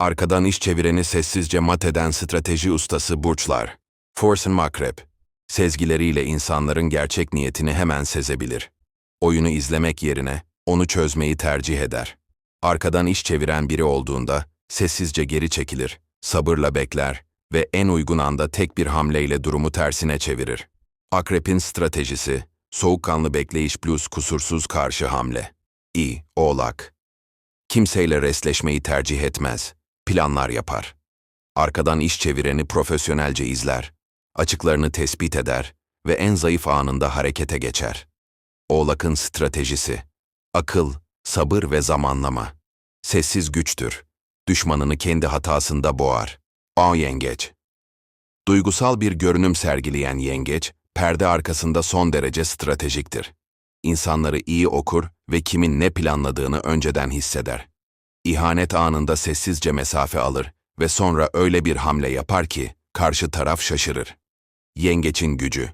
Arkadan iş çevireni sessizce mat eden strateji ustası burçlar. Forsen Makrep. Sezgileriyle insanların gerçek niyetini hemen sezebilir. Oyunu izlemek yerine onu çözmeyi tercih eder. Arkadan iş çeviren biri olduğunda sessizce geri çekilir, sabırla bekler ve en uygun anda tek bir hamleyle durumu tersine çevirir. Akrep'in stratejisi, soğukkanlı bekleyiş plus kusursuz karşı hamle. İ, Oğlak. Kimseyle resleşmeyi tercih etmez, planlar yapar. Arkadan iş çevireni profesyonelce izler, açıklarını tespit eder ve en zayıf anında harekete geçer. Oğlak'ın stratejisi, akıl, sabır ve zamanlama. Sessiz güçtür, düşmanını kendi hatasında boğar. A yengeç. Duygusal bir görünüm sergileyen yengeç, perde arkasında son derece stratejiktir. İnsanları iyi okur ve kimin ne planladığını önceden hisseder. İhanet anında sessizce mesafe alır ve sonra öyle bir hamle yapar ki karşı taraf şaşırır. Yengeçin gücü.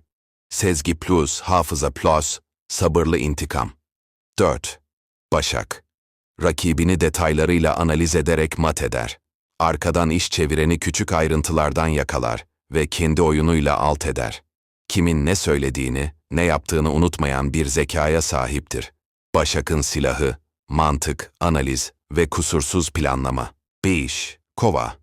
Sezgi plus, hafıza plus, sabırlı intikam. 4. Başak. Rakibini detaylarıyla analiz ederek mat eder. Arkadan iş çevireni küçük ayrıntılardan yakalar ve kendi oyunuyla alt eder. Kimin ne söylediğini, ne yaptığını unutmayan bir zekaya sahiptir. Başak'ın silahı, mantık, analiz ve kusursuz planlama. 5. Kova.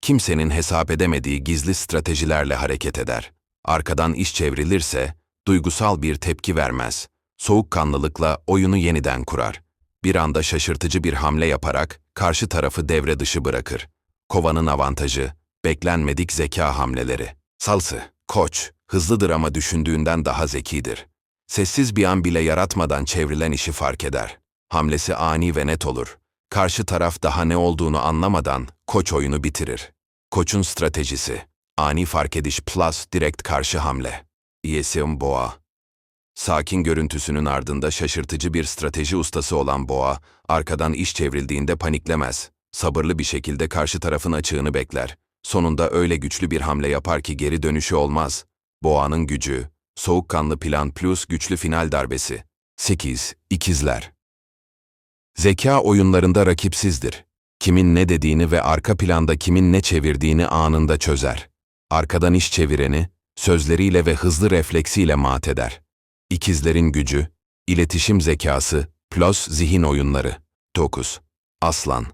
Kimsenin hesap edemediği gizli stratejilerle hareket eder. Arkadan iş çevrilirse, duygusal bir tepki vermez. Soğukkanlılıkla oyunu yeniden kurar. Bir anda şaşırtıcı bir hamle yaparak karşı tarafı devre dışı bırakır. Kovanın avantajı, beklenmedik zeka hamleleri. Salsı, koç, hızlıdır ama düşündüğünden daha zekidir. Sessiz bir an bile yaratmadan çevrilen işi fark eder. Hamlesi ani ve net olur. Karşı taraf daha ne olduğunu anlamadan koç oyunu bitirir. Koçun stratejisi, ani fark ediş plus direkt karşı hamle. Yesim Boğa Sakin görüntüsünün ardında şaşırtıcı bir strateji ustası olan Boğa, arkadan iş çevrildiğinde paniklemez. Sabırlı bir şekilde karşı tarafın açığını bekler. Sonunda öyle güçlü bir hamle yapar ki geri dönüşü olmaz. Boğa'nın gücü, soğukkanlı plan plus güçlü final darbesi. 8. İkizler Zeka oyunlarında rakipsizdir. Kimin ne dediğini ve arka planda kimin ne çevirdiğini anında çözer. Arkadan iş çevireni, sözleriyle ve hızlı refleksiyle mat eder. İkizlerin gücü, iletişim zekası, plus zihin oyunları. 9. Aslan.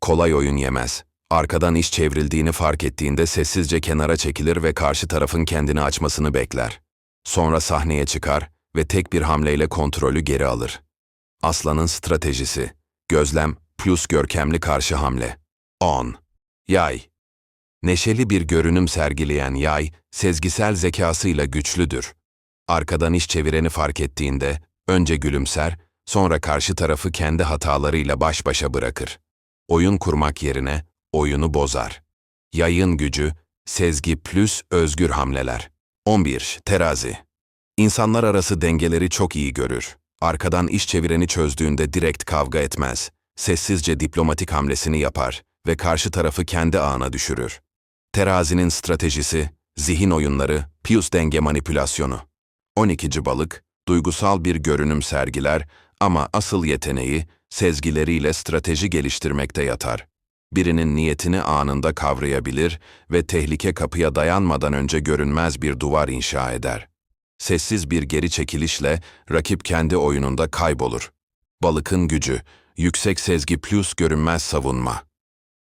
Kolay oyun yemez. Arkadan iş çevrildiğini fark ettiğinde sessizce kenara çekilir ve karşı tarafın kendini açmasını bekler. Sonra sahneye çıkar ve tek bir hamleyle kontrolü geri alır. Aslanın stratejisi, gözlem plus görkemli karşı hamle. 10. Yay. Neşeli bir görünüm sergileyen yay, sezgisel zekasıyla güçlüdür. Arkadan iş çevireni fark ettiğinde, önce gülümser, sonra karşı tarafı kendi hatalarıyla baş başa bırakır. Oyun kurmak yerine, oyunu bozar. Yayın gücü, sezgi plus özgür hamleler. 11. Terazi. İnsanlar arası dengeleri çok iyi görür. Arkadan iş çevireni çözdüğünde direkt kavga etmez. Sessizce diplomatik hamlesini yapar ve karşı tarafı kendi ağına düşürür. Terazinin stratejisi, zihin oyunları, Pius denge manipülasyonu. 12. balık, duygusal bir görünüm sergiler ama asıl yeteneği sezgileriyle strateji geliştirmekte yatar. Birinin niyetini anında kavrayabilir ve tehlike kapıya dayanmadan önce görünmez bir duvar inşa eder. Sessiz bir geri çekilişle rakip kendi oyununda kaybolur. Balıkın gücü, yüksek sezgi plus görünmez savunma.